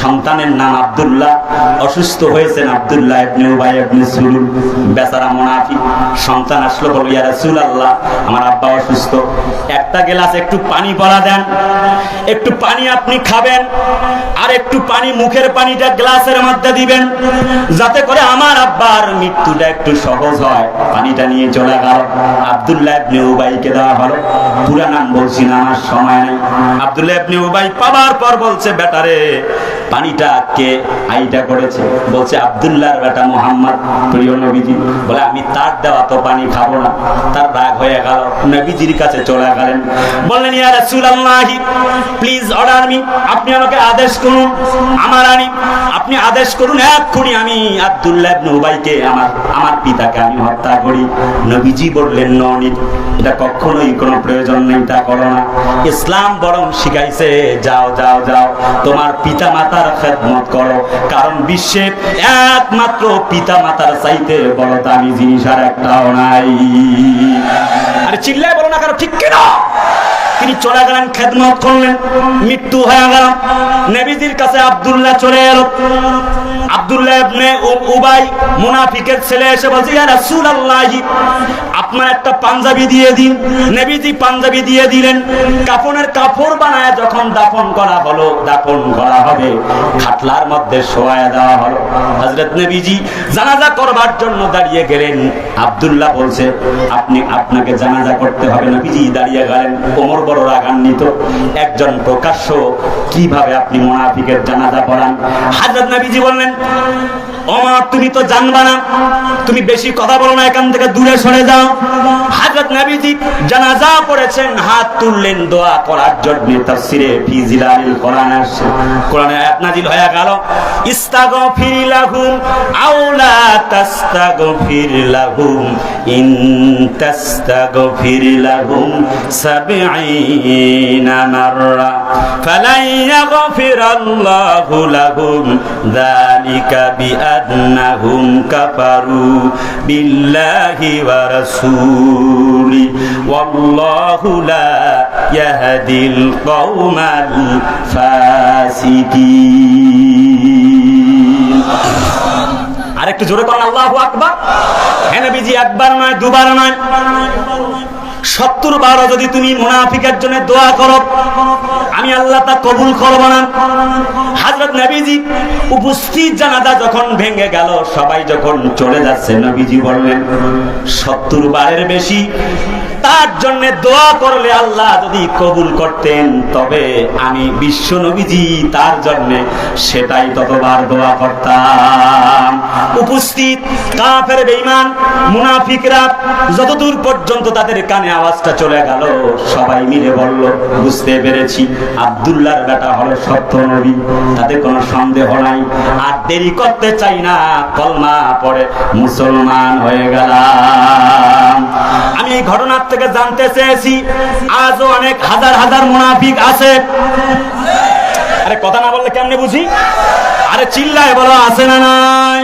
সন্তানের নাম আব্দুল্লাহ, অসুস্থ হয়েছেন আব্দুল্লাহ ইবনে উবাই ইবনে সুলুল। বেচারা মুনাফিক। সন্তান আসলো বলো ইয়া রাসূলুল্লাহ, আমার আব্বা অসুস্থ। একটা গ্লাস একটু পানি পড়া দেন। একটু পানি আপনি খাবেন আর একটু পানি মুখের পানিটা গ্লাসের মধ্যে দিবেন, যাতে করে আমার আব্বার মৃত্যুটা একটু সহজ হয়। পানিটা নিয়ে চলে গেল। আব্দুল্লাহ ইবনে উবাইকে দেওয়া হলো। পুরা নাম বলছি না, আমার সময় নেই। আব্দুল্লাহ ইবনে উবাই পাবার পর বলছে বেটারে পানিটা কে আইটা করেছে। বলছে, আব্দুল্লাহর বেটা মোহাম্মদ, প্রিয় নবীজি। বলে, আমি তার দেওয়া তো পানি খাব না। তার রাগ হয়ে গেল। নবীজির কাছে চলে গেলেন। বললেন প্লিজ অর্ডার মি আপনি আমাকে আদেশ করুন, আমার আনি। আপনি আদেশ করুন, এক্ষুনি আমি আব্দুল্লাহ ইবনে উবাইকে, আমার আমার পিতাকে আমি হত্যা করি। নবীজি বললেন ননি এটা কখনোই কোনো প্রয়োজন নেই, তা করো না। ইসলাম বরং শিখাইছে, যাও যাও যাও। তোমার পিতা মাতার খেদমত করো। কারণ বিশ্বে একমাত্র পিতা মাতার চাইতে বড় দামি জিনিস আর একটাও নাই। আর চিল্লায় বলো না কারও ঠিক কিনা তিনি চলে গেলেন, খেদমত করলেন, মৃত্যু হয়ে গেল। নবীজির কাছে আব্দুল্লাহ চলে এলো। কাপড় বানায় যখন করা হলো করা হবে। খাটলার মধ্যে শোয়া দেওয়া হলো। হযরত নবীজি জানাজা করবার জন্য দাঁড়িয়ে গেলেন। আব্দুল্লাহ বলছে, আপনি, আপনাকে জানাজা করতে হবে। নবীজি দাঁড়িয়ে গেলেন। কোমর বড় রাগান্বিত। একজন প্রকাশ্য কীভাবে আপনি মোনাফিকের জানাজা পড়ান? হাজার নাবিজি বললেন ওমর তুমি তো জানবা না। তুমি বেশি কথা বলো না, এখান থেকে দূরে সরে যাও। হযরত নবীজি জানাজা পড়েছেন, হাত তুললেন, দোয়া করার জন্য তাফসিরে ফি জিলালিল কোরআন আসছে। কোরআনে আয়াত নাজিল হয়ে গেল, ইস্তাগফির লাহুম আও লা তাস্তাগফির লাহুম, ইন তাস্তাগফির লাহুম সাবঈনা মাররা লাহুম বিআন্নাহুম ফাসিকিন আরেকটু জোরে করেন আল্লাহু আকবার হ্যাঁ নবীজি, একবার নয়, দুবার নয়। সত্তর বারো যদি তুমি মুনাফিকের জন্য দোয়া করো আমি আল্লাহ তা কবুল করব না। হাজরত নবীজি উপস্থিত জানাজা যখন ভেঙে গেল, সবাই যখন চলে যাচ্ছে, নবীজি বললেন, সত্তর বারের বেশি। তার জন্য দোয়া করলে আল্লাহ যদি কবুল করতেন, তবে আমি বিশ্ব নবীজি তার জন্য সেটাই ততবার দোয়া করতাম। উপস্থিত কাফের, বেঈমান, মুনাফিকরা যতদূর পর্যন্ত তাদের কানে আওয়াজটা চলে গেল, সবাই মিলে বলল, বুঝতে পেরেছি। আব্দুল্লাহর বেটা হলো সত্য নবী, তাতে কোনো সন্দেহ নাই। আর দেরি করতে চাই না, কলমা পড়ে মুসলমান হয়ে গেলাম। আমি এই ঘটনার থেকে জানতে চেয়েছি, আজও অনেক হাজার হাজার মুনাফিক আছে। আরে, কথা না বললে কেমনে বুঝি? আরে, চিল্লায় বলো, আছে না নাই?